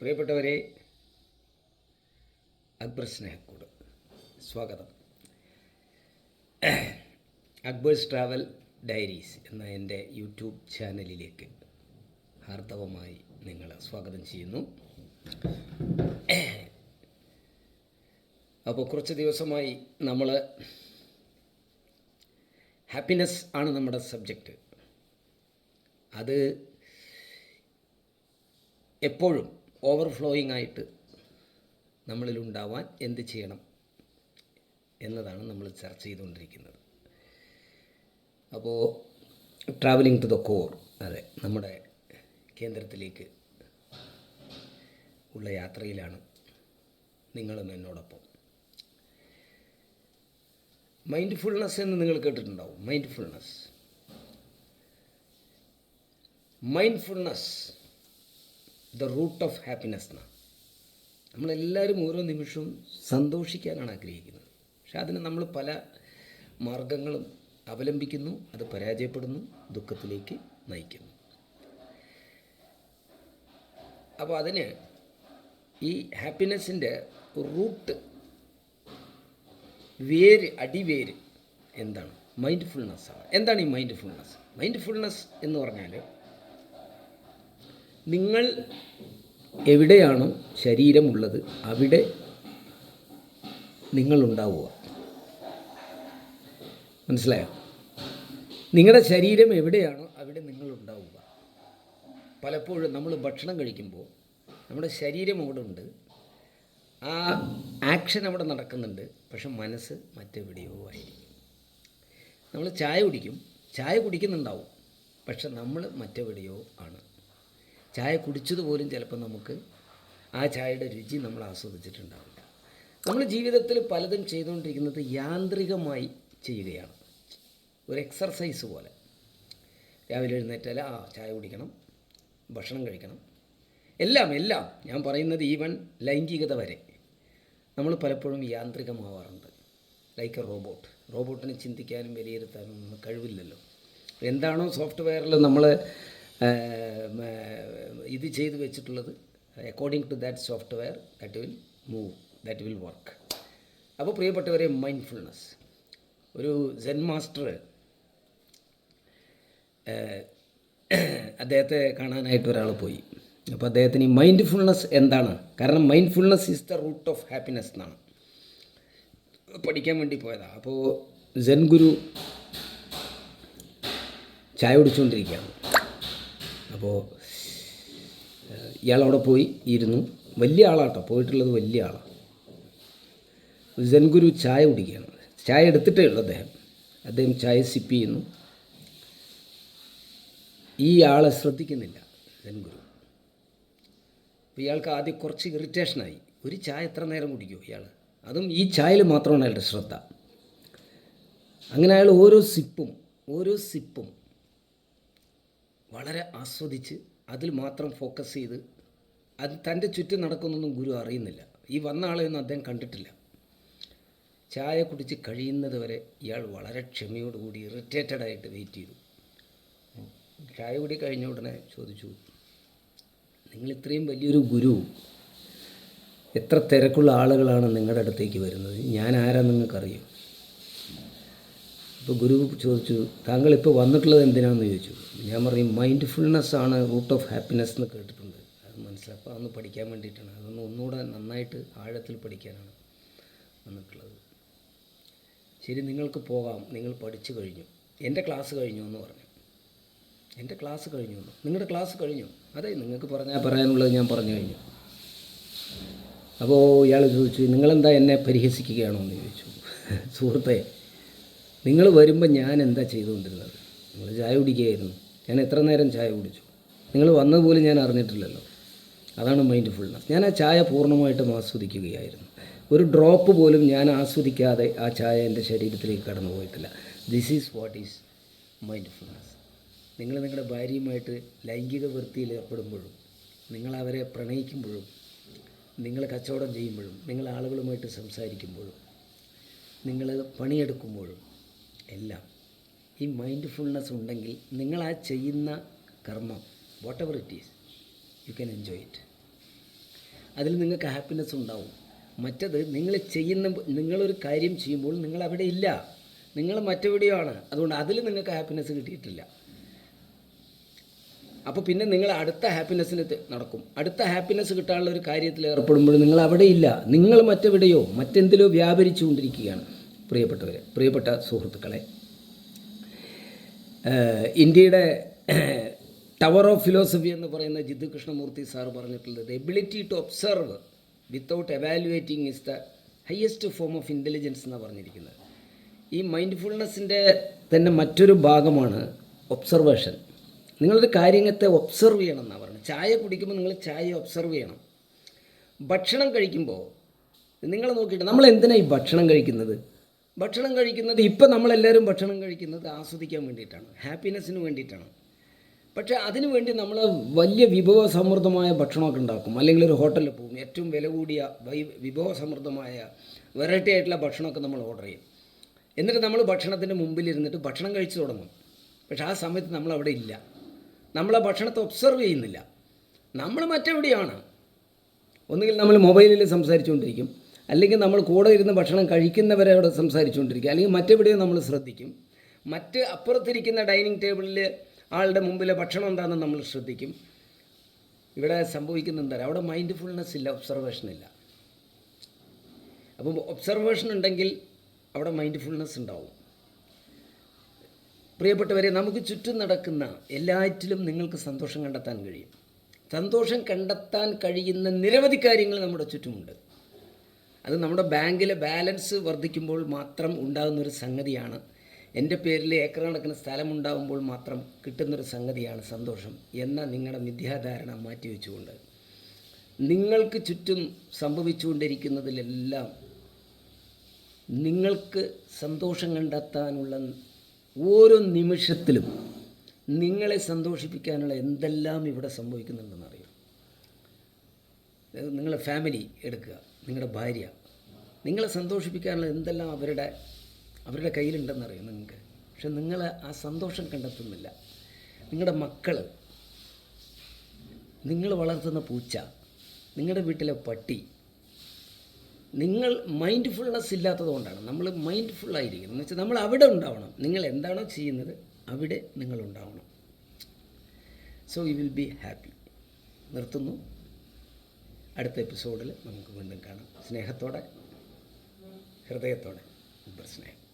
പ്രിയപ്പെട്ടവരെ അക്ബർ സ്നേഹക്കൂട്. സ്വാഗതം. Akbar's travel diaries എന്ന എന്റെ യൂട്യൂബ് ചാനലിലേക്ക് ഹാർദവമായി നിങ്ങളെ സ്വാഗതം ചെയ്യുന്നു. അപ്പോൾ കുറച്ച് ദിവസമായി നമ്മൾ ഹാപ്പിനെസ് ആണ് നമ്മുടെ സബ്ജക്റ്റ്. അത് എപ്പോഴും ഓവർഫ്ലോയിങ് ആയിട്ട് നമ്മളിൽ ഉണ്ടാവാൻ എന്ത് ചെയ്യണം എന്നതാണ് നമ്മൾ ചർച്ച ചെയ്തുകൊണ്ടിരിക്കുന്നത്. അപ്പോൾ ട്രാവലിംഗ് ടു ദ കോർ അതെ നമ്മുടെ കേന്ദ്രത്തിലേക്ക് ഉള്ള യാത്രയിലാണ് നിങ്ങളും എന്നോടൊപ്പം. മൈൻഡ്ഫുൾനെസ് എന്ന് നിങ്ങൾ കേട്ടിട്ടുണ്ടാവും. Mindfulness mindfulness the root of happiness എന്നാണ്. നമ്മളെല്ലാവരും ഓരോ നിമിഷവും സന്തോഷിക്കാനാണ് ആഗ്രഹിക്കുന്നത്. പക്ഷെ അതിന് നമ്മൾ പല മാർഗങ്ങളും അവലംബിക്കുന്നു അത് പരാജയപ്പെടുന്നു ദുഃഖത്തിലേക്ക് നയിക്കുന്നു. അപ്പോൾ അതിന് ഈ ഹാപ്പിനെസ്സിന്റെ റൂട്ട് വേര് അടിവേര് എന്താണ്? മൈൻഡ് ആണ് എന്താണ് ഈ മൈൻഡ്ഫുൾനെസ് മൈൻഡ്ഫുൾനെസ് എന്ന് പറഞ്ഞാൽ നിങ്ങൾ എവിടെയാണോ ശരീരമുള്ളത് അവിടെ നിങ്ങളുണ്ടാവുക. മനസ്സിലായോ? നിങ്ങളുടെ ശരീരം എവിടെയാണോ അവിടെ നിങ്ങളുണ്ടാവുക. പലപ്പോഴും നമ്മൾ ഭക്ഷണം കഴിക്കുമ്പോൾ നമ്മുടെ ശരീരം അവിടെ ഉണ്ട്. ആ ആക്ഷൻ അവിടെ നടക്കുന്നുണ്ട്. പക്ഷെ മനസ്സ് മറ്റെവിടെയോ ആയിരിക്കും. നമ്മൾ ചായ കുടിക്കും. ചായ കുടിക്കുന്നുണ്ടാവും. പക്ഷെ നമ്മൾ മറ്റെവിടെയോ ആണ്. ചായ കുടിച്ചതുപോലും ചിലപ്പോൾ നമുക്ക് ആ ചായയുടെ രുചി നമ്മൾ ആസ്വദിച്ചിട്ടുണ്ടാവില്ല. നമ്മൾ ജീവിതത്തിൽ പലതും ചെയ്തുകൊണ്ടിരിക്കുന്നത് യാന്ത്രികമായി ചെയ്യുകയാണ്. ഒരു എക്സർസൈസ് പോലെ. രാവിലെ എഴുന്നേറ്റാൽ ആ ചായ കുടിക്കണം ഭക്ഷണം കഴിക്കണം. എല്ലാം എല്ലാം ഞാൻ പറയുന്നത് ഈവൻ ലൈംഗികത വരെ നമ്മൾ പലപ്പോഴും യാന്ത്രികമാവാറുണ്ട്. ലൈക്ക് എ റോബോട്ട് റോബോട്ടിനെ ചിന്തിക്കാനും വിലയിരുത്താനും കഴിവില്ലല്ലോ. എന്താണോ സോഫ്റ്റ്വെയറിൽ നമ്മൾ ഇത് ചെയ്ത് വെച്ചിട്ടുള്ളത് according to that software that will move that will work അപ്പോൾ പ്രിയപ്പെട്ടവരെ മൈൻഡ്ഫുൾനെസ് ഒരു സെൻ മാസ്റ്റർ അദ്ദേഹത്തെ കാണാനായിട്ട് ഒരാൾ പോയി. അപ്പോൾ അദ്ദേഹത്തിന് ഈ മൈൻഡ്ഫുൾനെസ് എന്താണ്? കാരണം mindfulness is the root of happiness എന്നാണ്. പഠിക്കാൻ വേണ്ടി പോയതാ. അപ്പോൾ സെൻ ഗുരു ചായ കുടിച്ചുകൊണ്ടിരിക്കുകയാണ് അപ്പോൾ ഇയാളവിടെ പോയി ഇരുന്നു. വലിയ ആളാട്ടോ. പോയിട്ടുള്ളത് വലിയ ആളാണ് ജൻഗുരു ഗുരു ചായ കുടിക്കുകയാണ്. ചായ എടുത്തിട്ടേ ഉള്ളൂ അദ്ദേഹം. അദ്ദേഹം ചായ സിപ്പ് ചെയ്യുന്നു. ഈ ആളെ ശ്രദ്ധിക്കുന്നില്ല ജൻഗുരു ഗുരു അപ്പോൾ ഇയാൾക്ക് ആദ്യം കുറച്ച് ഇറിറ്റേഷനായി ഒരു ചായ എത്ര നേരം കുടിക്കുമോ ഇയാൾ അതും ഈ ചായയിൽ മാത്രമാണ് അയാളുടെ ശ്രദ്ധ. അങ്ങനെ അയാൾ ഓരോ സിപ്പും ഓരോ സിപ്പും വളരെ ആസ്വദിച്ച് അതിൽ മാത്രം ഫോക്കസ് ചെയ്ത് അത് തന്റെ ചുറ്റും നടക്കുന്നൊന്നും ഗുരു അറിയുന്നില്ല. ഈ വന്ന ആളെയൊന്നും അദ്ദേഹം കണ്ടിട്ടില്ല. ചായ കുടിച്ച് കഴിയുന്നത് വരെ ഇയാൾ വളരെ ക്ഷമയോടുകൂടി ഇറിറ്റേറ്റഡ് ആയിട്ട് വെയിറ്റ് ചെയ്തു. ചായ കുടി കഴിഞ്ഞ ഉടനെ ചോദിച്ചു നിങ്ങൾ ഇത്രയും വലിയൊരു ഗുരു എത്ര തിരക്കുള്ള ആളുകളാണ് നിങ്ങളുടെ അടുത്തേക്ക് വരുന്നത്? ഞാൻ ആരാ നിങ്ങൾക്കറിയും? അപ്പോൾ ഗുരു ചോദിച്ചു താങ്കൾ ഇപ്പോൾ വന്നിട്ടുള്ളത് എന്തിനാണെന്ന് ചോദിച്ചു? ഞാൻ പറയും മൈൻഡ് ഫുൾനെസ് ആണ് റൂട്ട് ഓഫ് ഹാപ്പിനെസ് എന്ന് കേട്ടിട്ടുണ്ട്. അത് മനസ്സിലാക്കുക അതൊന്ന് പഠിക്കാൻ വേണ്ടിയിട്ടാണ്. അതൊന്ന് ഒന്നുകൂടെ നന്നായിട്ട് ആഴത്തിൽ പഠിക്കാനാണ് വന്നിട്ടുള്ളത്. ശരി നിങ്ങൾക്ക് പോകാം. നിങ്ങൾ പഠിച്ചു കഴിഞ്ഞു. എന്റെ ക്ലാസ് കഴിഞ്ഞു എന്ന് പറഞ്ഞു. എന്റെ ക്ലാസ് കഴിഞ്ഞു എന്ന്. നിങ്ങളുടെ ക്ലാസ് കഴിഞ്ഞു. അതെ നിങ്ങൾക്ക് പറഞ്ഞാൽ പറയാനുള്ളത് ഞാൻ പറഞ്ഞു കഴിഞ്ഞു. അപ്പോൾ ഇയാൾ ചോദിച്ചു നിങ്ങളെന്താ എന്നെ പരിഹസിക്കുകയാണോ? എന്ന് ചോദിച്ചു. സുഹൃത്തെ നിങ്ങൾ വരുമ്പോൾ ഞാൻ എന്താ ചെയ്തുകൊണ്ടിരുന്നത്? നിങ്ങൾ ചായ കുടിക്കുകയായിരുന്നു. ഞാൻ എത്ര നേരം ചായ കുടിച്ചു? നിങ്ങൾ വന്നത് പോലും ഞാൻ അറിഞ്ഞിട്ടില്ലല്ലോ. അതാണ് മൈൻഡ് ഫുൾനെസ് ഞാൻ ആ ചായ പൂർണമായിട്ടും ആസ്വദിക്കുകയായിരുന്നു. ഒരു ഡ്രോപ്പ് പോലും ഞാൻ ആസ്വദിക്കാതെ ആ ചായ എന്റെ ശരീരത്തിലേക്ക് കടന്നു പോയിട്ടില്ല. This is what is mindfulness നിങ്ങൾ നിങ്ങളുടെ ഭാര്യയുമായിട്ട് ലൈംഗിക വൃത്തിയിൽ ഏർപ്പെടുമ്പോഴും നിങ്ങൾ അവരെ പ്രണയിക്കുമ്പോഴും നിങ്ങൾ കച്ചവടം ചെയ്യുമ്പോഴും നിങ്ങൾ ആളുകളുമായിട്ട് സംസാരിക്കുമ്പോഴും നിങ്ങൾ പണിയെടുക്കുമ്പോഴും എല്ലാം. ഈ മൈൻഡ്ഫുൾനെസ് ഉണ്ടെങ്കിൽ നിങ്ങൾ ആ ചെയ്യുന്ന കർമ്മം whatever it is you can enjoy it അതിൽ നിങ്ങൾക്ക് ഹാപ്പിനെസ് ഉണ്ടാവും. മറ്റത് നിങ്ങൾ ചെയ്യുന്ന നിങ്ങളൊരു കാര്യം ചെയ്യുമ്പോൾ നിങ്ങൾ അവിടെ ഇല്ല. നിങ്ങൾ മറ്റെവിടെയാണ്? അതുകൊണ്ട് അതിൽ നിങ്ങൾക്ക് ഹാപ്പിനെസ് കിട്ടിയിട്ടില്ല. അപ്പോൾ പിന്നെ നിങ്ങൾ അടുത്ത ഹാപ്പിനെസ്സിന് നടക്കും. അടുത്ത ഹാപ്പിനെസ് കിട്ടാനുള്ള ഒരു കാര്യത്തിൽ ഏർപ്പെടുമ്പോൾ നിങ്ങൾ അവിടെ ഇല്ല. നിങ്ങൾ മറ്റെവിടെയോ മറ്റെന്തിലോ വ്യാപരിച്ചുകൊണ്ടിരിക്കുകയാണ്. പ്രിയപ്പെട്ടവരെ പ്രിയപ്പെട്ട സുഹൃത്തുക്കളെ. ഇന്ത്യയുടെ ടവർ ഓഫ് ഫിലോസഫി എന്ന് പറയുന്ന ജിദ്ദു കൃഷ്ണമൂർത്തി സാർ പറഞ്ഞിട്ടുള്ളത് ability to observe without evaluating is the highest form of intelligence എന്നാണ് പറഞ്ഞിരിക്കുന്നത്. ഈ മൈൻഡ്ഫുൾനെസ്സിന്റെ തന്നെ മറ്റൊരു ഭാഗമാണ് ഒബ്സർവേഷൻ. നിങ്ങളൊരു കാര്യത്തെ ഒബ്സർവ് ചെയ്യണം എന്നാണ് പറയുന്നത് ചായ കുടിക്കുമ്പോൾ നിങ്ങൾ ചായ ഒബ്സർവ് ചെയ്യണം. ഭക്ഷണം കഴിക്കുമ്പോൾ നിങ്ങൾ നോക്കിയിട്ട് നമ്മൾ എന്തിനാണ് ഈ ഭക്ഷണം കഴിക്കുന്നത്? ഭക്ഷണം കഴിക്കുന്നത് ഇപ്പം നമ്മളെല്ലാവരും ഭക്ഷണം കഴിക്കുന്നത് ആസ്വദിക്കാൻ വേണ്ടിയിട്ടാണ്. ഹാപ്പിനെസ്സിന് വേണ്ടിയിട്ടാണ്. പക്ഷേ അതിനു വേണ്ടി നമ്മൾ വലിയ വിഭവസമൃദ്ധമായ ഭക്ഷണമൊക്കെ ഉണ്ടാക്കും. അല്ലെങ്കിൽ ഒരു ഹോട്ടലിൽ പോകും. ഏറ്റവും വില കൂടിയ വൈ വിഭവസമൃദ്ധമായ വെറൈറ്റി ആയിട്ടുള്ള ഭക്ഷണമൊക്കെ നമ്മൾ ഓർഡർ ചെയ്യും. എന്നിട്ട് നമ്മൾ ഭക്ഷണത്തിന്റെ മുമ്പിൽ ഇരുന്നിട്ട് ഭക്ഷണം കഴിച്ചു തുടങ്ങും. പക്ഷേ ആ സമയത്ത് നമ്മൾ അവിടെ ഇല്ല. നമ്മൾ ആ ഭക്ഷണത്തെ ഒബ്സർവ് ചെയ്യുന്നില്ല. നമ്മൾ മറ്റെവിടെയാണ്? ഒന്നുകിൽ നമ്മൾ മൊബൈലിൽ സംസാരിച്ചുകൊണ്ടിരിക്കും. അല്ലെങ്കിൽ നമ്മൾ കൂടെ ഇരുന്ന് ഭക്ഷണം കഴിക്കുന്നവരോട് സംസാരിച്ചുകൊണ്ടിരിക്കുക. അല്ലെങ്കിൽ മറ്റെവിടെയും നമ്മൾ ശ്രദ്ധിക്കും. മറ്റ് അപ്പുറത്തിരിക്കുന്ന ഡൈനിങ് ടേബിളിൽ ആളുടെ മുമ്പിലെ ഭക്ഷണം എന്താണെന്ന് നമ്മൾ ശ്രദ്ധിക്കും. ഇവിടെ സംഭവിക്കുന്ന എന്താ? അവിടെ മൈൻഡ്ഫുൾനെസ് ഇല്ല ഒബ്സർവേഷൻ ഇല്ല. അപ്പം ഒബ്സർവേഷൻ ഉണ്ടെങ്കിൽ അവിടെ മൈൻഡ് ഫുൾനെസ് ഉണ്ടാവും. പ്രിയപ്പെട്ടവരെ നമുക്ക് ചുറ്റും നടക്കുന്ന എല്ലാറ്റിലും നിങ്ങൾക്ക് സന്തോഷം കണ്ടെത്താൻ കഴിയും. സന്തോഷം കണ്ടെത്താൻ കഴിയുന്ന നിരവധി കാര്യങ്ങൾ നമ്മുടെ ചുറ്റുമുണ്ട്. അത് നമ്മുടെ ബാങ്കിലെ ബാലൻസ് വർദ്ധിക്കുമ്പോൾ മാത്രം ഉണ്ടാകുന്ന ഒരു സംഗതിയാണ്. എന്റെ പേരിൽ ഏക്കർ കണക്കിന് സ്ഥലമുണ്ടാകുമ്പോൾ മാത്രം കിട്ടുന്നൊരു സംഗതിയാണ് സന്തോഷം എന്ന നിങ്ങളുടെ മിഥ്യാധാരണ മാറ്റിവെച്ചുകൊണ്ട് നിങ്ങൾക്ക് ചുറ്റും സംഭവിച്ചുകൊണ്ടിരിക്കുന്നതിലെല്ലാം നിങ്ങൾക്ക് സന്തോഷം കണ്ടെത്താനുള്ള ഓരോ നിമിഷത്തിലും നിങ്ങളെ സന്തോഷിപ്പിക്കാനുള്ള എന്തെല്ലാം ഇവിടെ സംഭവിക്കുന്നുണ്ടെന്ന് അറിയാം നിങ്ങളുടെ ഫാമിലി എടുക്കുക നിങ്ങളുടെ ഭാര്യ നിങ്ങളെ സന്തോഷിപ്പിക്കാനുള്ള എന്തെല്ലാം അവരുടെ അവരുടെ കയ്യിലുണ്ടെന്നറിയും നിങ്ങൾക്ക്? പക്ഷെ നിങ്ങൾ ആ സന്തോഷം കണ്ടെത്തുന്നില്ല. നിങ്ങളുടെ മക്കൾ നിങ്ങൾ വളർത്തുന്ന പൂച്ച നിങ്ങളുടെ വീട്ടിലെ പട്ടി നിങ്ങൾ മൈൻഡ്ഫുൾനെസ് ഇല്ലാത്തത് കൊണ്ടാണ്. നമ്മൾ മൈൻഡ്ഫുൾ ആയിരിക്കണം. എന്ന് വെച്ചാൽ നമ്മൾ അവിടെ ഉണ്ടാവണം. നിങ്ങൾ എന്താണോ ചെയ്യുന്നത് അവിടെ നിങ്ങൾ ഉണ്ടാവണം. So you will be happy നിർത്തുന്നു. അടുത്ത എപ്പിസോഡിൽ നമുക്ക് വീണ്ടും കാണാം. സ്നേഹത്തോടെ ഹൃദയത്തോടെ സ്നേഹം.